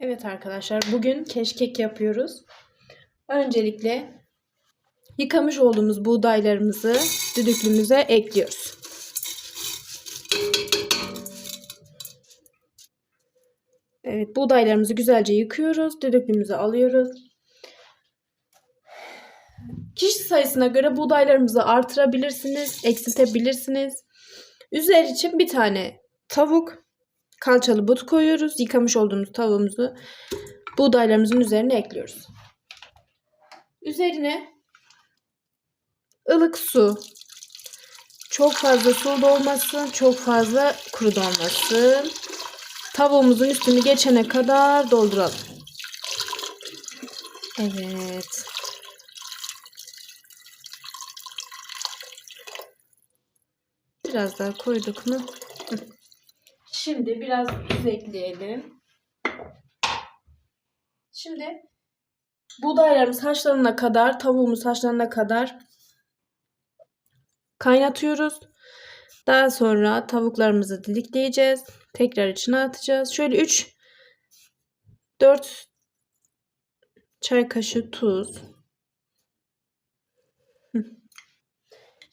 Evet arkadaşlar bugün keşkek yapıyoruz. Öncelikle yıkamış olduğumuz buğdaylarımızı düdüklümüze ekliyoruz. Evet buğdaylarımızı güzelce yıkıyoruz. Düdüklümüze alıyoruz. Kişi sayısına göre buğdaylarımızı artırabilirsiniz, eksiltebilirsiniz. Üzeri için bir tane tavuk, kalçalı but koyuyoruz. Yıkamış olduğumuz tavuğumuzu buğdaylarımızın üzerine ekliyoruz. Üzerine ılık su. Çok fazla su da olmasın, çok fazla kuru da olmasın. Tavuğumuzun üstünü geçene kadar dolduralım. Evet. Biraz daha koyduk mu? Şimdi biraz tuz ekleyelim. Şimdi buğdaylarımız haşlanana kadar, tavuğumuz haşlanana kadar kaynatıyoruz. Daha sonra tavuklarımızı dilikleyeceğiz. Tekrar içine atacağız. Şöyle 3 4 çay kaşığı tuz.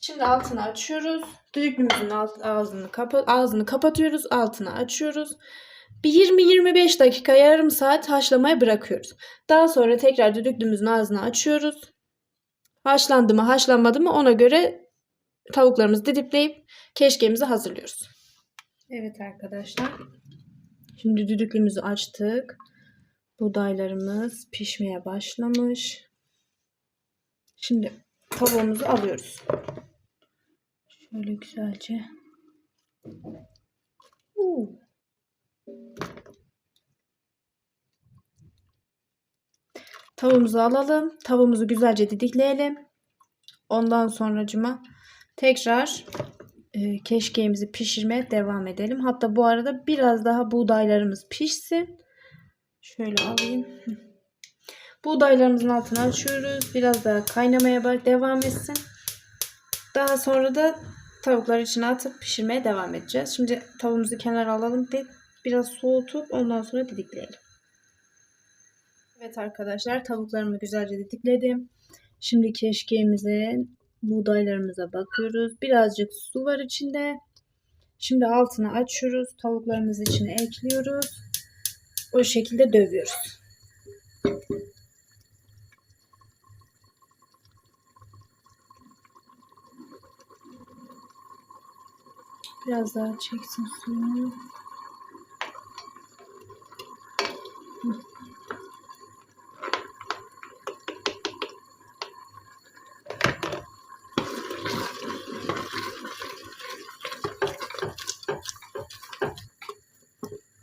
Şimdi altını açıyoruz. Düdüklümüzün alt, ağzını, kapa ağzını kapatıyoruz. Altını açıyoruz. Bir 20-25 dakika yarım saat haşlamaya bırakıyoruz. Daha sonra tekrar düdüklümüzün ağzını açıyoruz. Haşlandı mı haşlanmadı mı ona göre tavuklarımızı didipleyip keşkemizi hazırlıyoruz. Evet arkadaşlar. Şimdi düdüklümüzü açtık. Buğdaylarımız pişmeye başlamış. Şimdi tavuğumuzu alıyoruz. Şöyle güzelce. Uuu. Tavuğumuzu alalım. Tavuğumuzu güzelce didikleyelim. Ondan sonracıma tekrar e, keşkeğimizi pişirmeye devam edelim. Hatta bu arada biraz daha buğdaylarımız pişsin. Şöyle alayım. Buğdaylarımızın altını açıyoruz. Biraz daha kaynamaya devam etsin. Daha sonra da tavukları içine atıp pişirmeye devam edeceğiz. Şimdi tavuğumuzu kenara alalım ve biraz soğutup ondan sonra didikleyelim. Evet arkadaşlar tavuklarımı güzelce didikledim. Şimdi keşkeğimizin buğdaylarımıza bakıyoruz. Birazcık su var içinde. Şimdi altını açıyoruz. Tavuklarımızı içine ekliyoruz. O şekilde dövüyoruz. Biraz daha çeksin suyunu.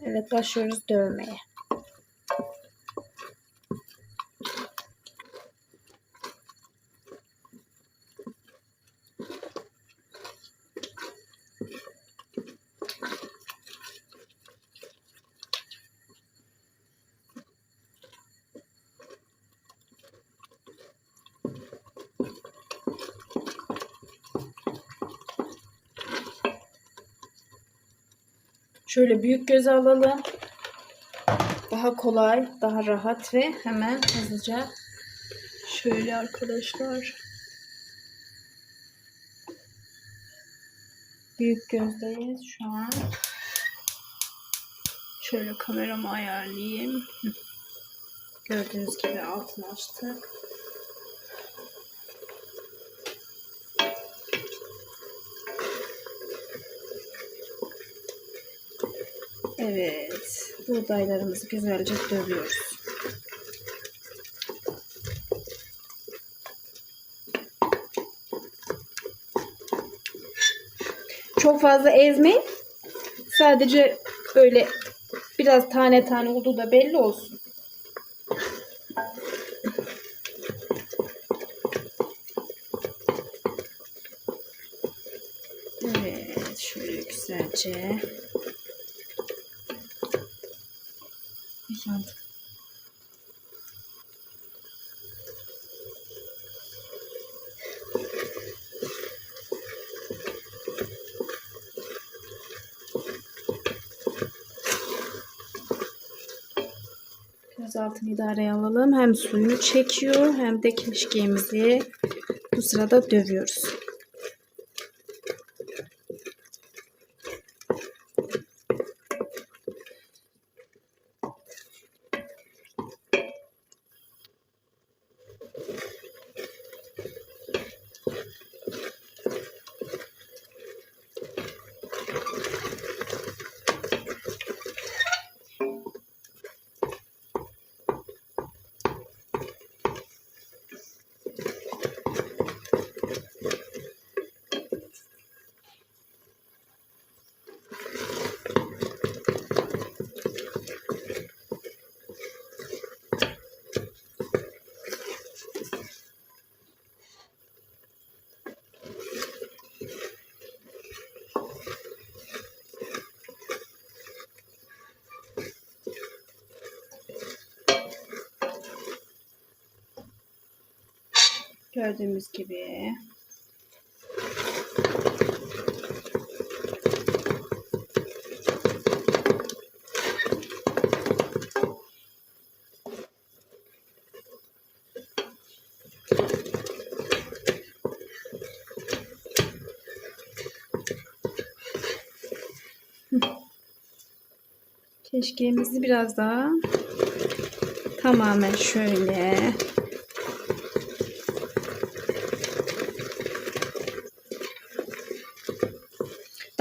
Evet başlıyoruz dövmeye. Şöyle büyük göze alalım. Daha kolay, daha rahat ve hemen hızlıca şöyle arkadaşlar. Büyük gözdeyiz şu an. Şöyle kameramı ayarlayayım. Gördüğünüz gibi altını açtık. Evet. Buğdaylarımızı güzelce dövüyoruz. Çok fazla ezmeyin. Sadece böyle biraz tane tane olduğu da belli olsun. Evet. Şöyle güzelce. Biraz altını idareye alalım. Hem suyunu çekiyor hem de keşkeğimizi bu sırada dövüyoruz. Gördüğümüz gibi. Keşkeğimizi biraz daha tamamen şöyle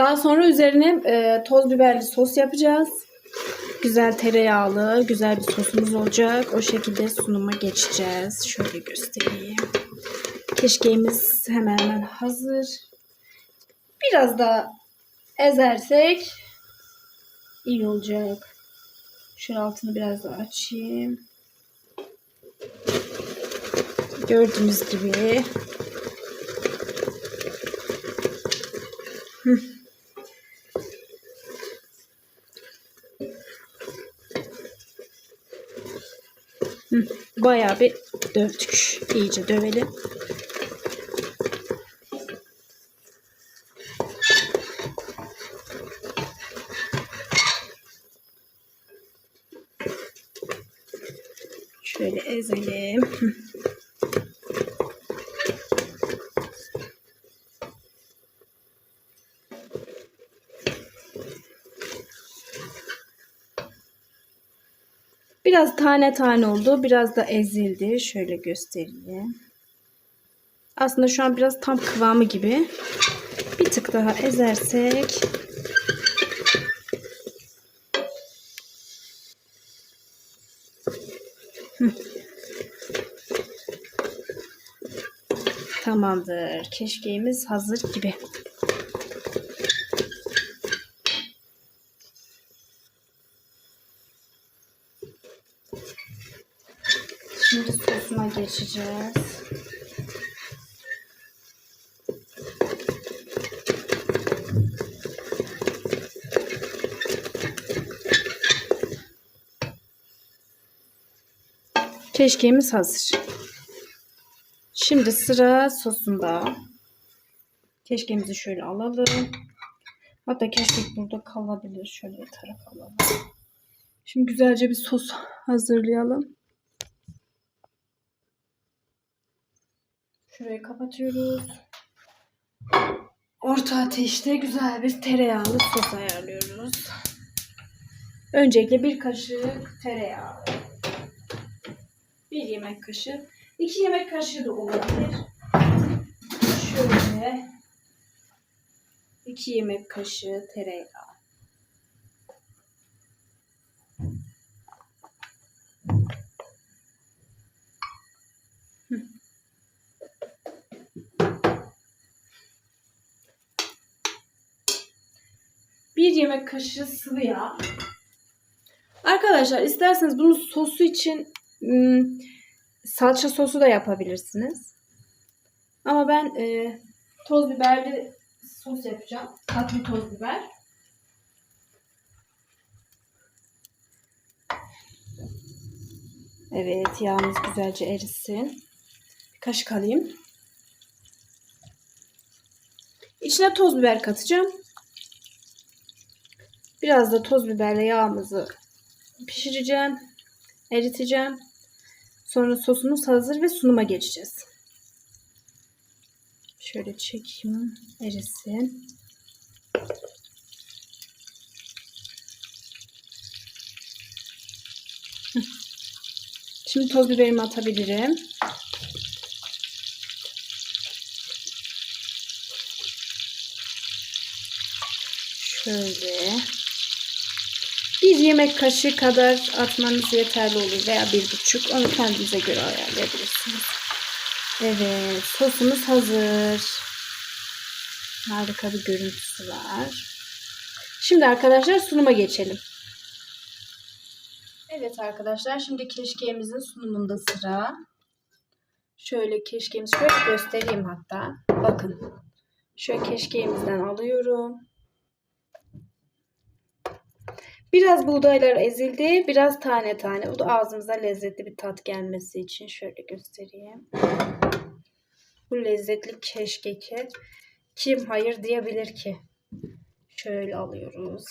Daha sonra üzerine e, toz biberli sos yapacağız. Güzel tereyağlı, güzel bir sosumuz olacak. O şekilde sunuma geçeceğiz. Şöyle göstereyim. Keşkeğimiz hemen hemen hazır. Biraz daha ezersek iyi olacak. Şöyle altını biraz daha açayım. Gördüğünüz gibi. Hı. Bayağı bir dövdük. İyice dövelim. Şöyle ezelim. Hı. Biraz tane tane oldu. Biraz da ezildi. Şöyle göstereyim. Aslında şu an biraz tam kıvamı gibi. Bir tık daha ezersek. Tamamdır. Keşkeğimiz hazır gibi. Şimdi sosuna geçeceğiz. Keşkeğimiz hazır. Şimdi sıra sosunda. Keşkeğimizi şöyle alalım. Hatta keşkek burada kalabilir. Şöyle bir taraf alalım. Şimdi güzelce bir sos hazırlayalım. Şurayı kapatıyoruz. Orta ateşte güzel bir tereyağlı sos ayarlıyoruz. Öncelikle bir kaşık tereyağı. Bir yemek kaşığı. iki yemek kaşığı da olabilir. Şöyle. iki yemek kaşığı tereyağı. Bir yemek kaşığı sıvı yağ. Arkadaşlar isterseniz bunu sosu için ım, salça sosu da yapabilirsiniz. Ama ben e, toz biberli sos yapacağım. Tatlı toz biber. Evet yağımız güzelce erisin. Bir kaşık alayım. İçine toz biber katacağım. Biraz da toz biberle yağımızı pişireceğim. eriteceğim. Sonra sosumuz hazır ve sunuma geçeceğiz. Şöyle çekeyim. Erisin. Şimdi toz biberimi atabilirim. Şöyle. Bir yemek kaşığı kadar atmanız yeterli olur veya bir buçuk. Onu kendinize göre ayarlayabilirsiniz. Evet sosumuz hazır. Harika bir görüntüsü var. Şimdi arkadaşlar sunuma geçelim. Evet arkadaşlar şimdi keşkeğimizin sunumunda sıra. Şöyle keşkeğimizi şöyle göstereyim hatta. Bakın. Şöyle keşkeğimizden alıyorum. Biraz buğdaylar ezildi. Biraz tane tane. Bu da ağzımıza lezzetli bir tat gelmesi için şöyle göstereyim. Bu lezzetli keşkeke kim hayır diyebilir ki? Şöyle alıyoruz.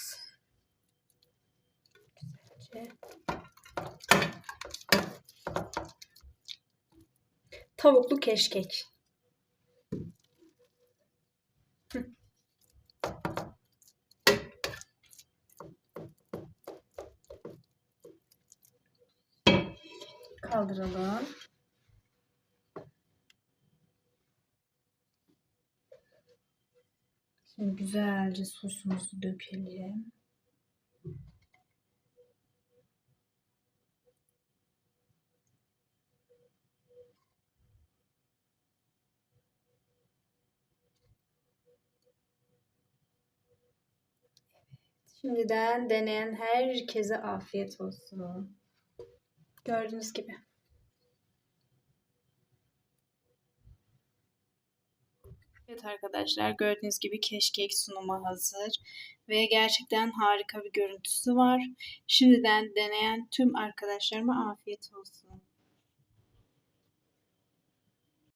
Tavuklu keşkek. Hı. Kaldıralım. Şimdi güzelce sosumuzu dökelim. Şimdiden deneyen herkese afiyet olsun. Gördüğünüz gibi. Evet arkadaşlar gördüğünüz gibi keşkek sunumu hazır ve gerçekten harika bir görüntüsü var. Şimdiden deneyen tüm arkadaşlarıma afiyet olsun.